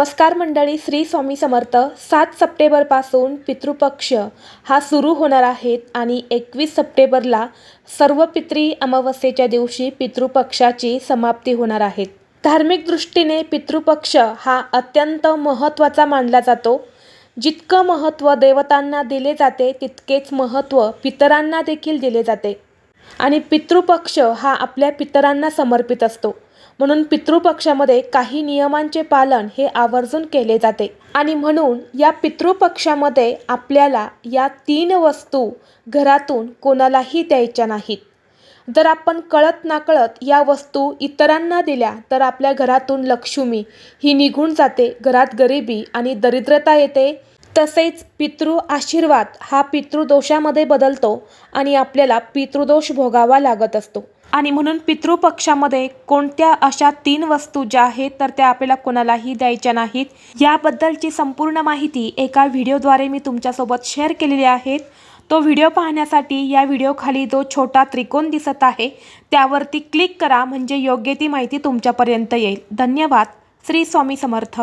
नमस्कार मंडळी श्री स्वामी समर्थ. सात सप्टेंबरपासून पितृपक्ष हा सुरू होणार आहेत आणि एकवीस सप्टेंबरला सर्व पितरी अमावस्येच्या दिवशी पितृपक्षाची समाप्ती होणार आहेत धार्मिक दृष्टीने पितृपक्ष हा अत्यंत महत्त्वाचा मानला जातो. जितकं महत्त्व देवतांना दिले जाते तितकेच महत्त्व पितरांना देखील दिले जाते. आणि पितृपक्ष हा आपल्या पितरांना समर्पित असतो. म्हणून पितृपक्षामध्ये काही नियमांचे पालन हे आवर्जून केले जाते. आणि म्हणून या पितृपक्षामध्ये आपल्याला या तीन वस्तू घरातून कोणालाही द्यायच्या नाहीत. जर आपण कळत नाकळत या वस्तू इतरांना दिल्या तर आपल्या घरातून लक्ष्मी ही निघून जाते घरात गरिबी आणि दरिद्रता येते. तसेच पितृ आशीर्वाद हा पितृदोषामध्ये बदलतो आणि आपल्याला पितृदोष भोगावा लागत असतो. आणि म्हणून पितृपक्षामध्ये कोणत्या अशा तीन वस्तू ज्या आहेत तर त्या आपल्याला कोणालाही द्यायच्या नाहीत. याबद्दलची संपूर्ण माहिती एका व्हिडिओद्वारे मी तुमच्यासोबत शेअर केलेली आहे. तो व्हिडिओ पाहण्यासाठी या व्हिडिओखाली जो छोटा त्रिकोण दिसत आहे त्यावरती क्लिक करा म्हणजे योग्य ती माहिती तुमच्यापर्यंत येईल. धन्यवाद. श्री स्वामी समर्थ.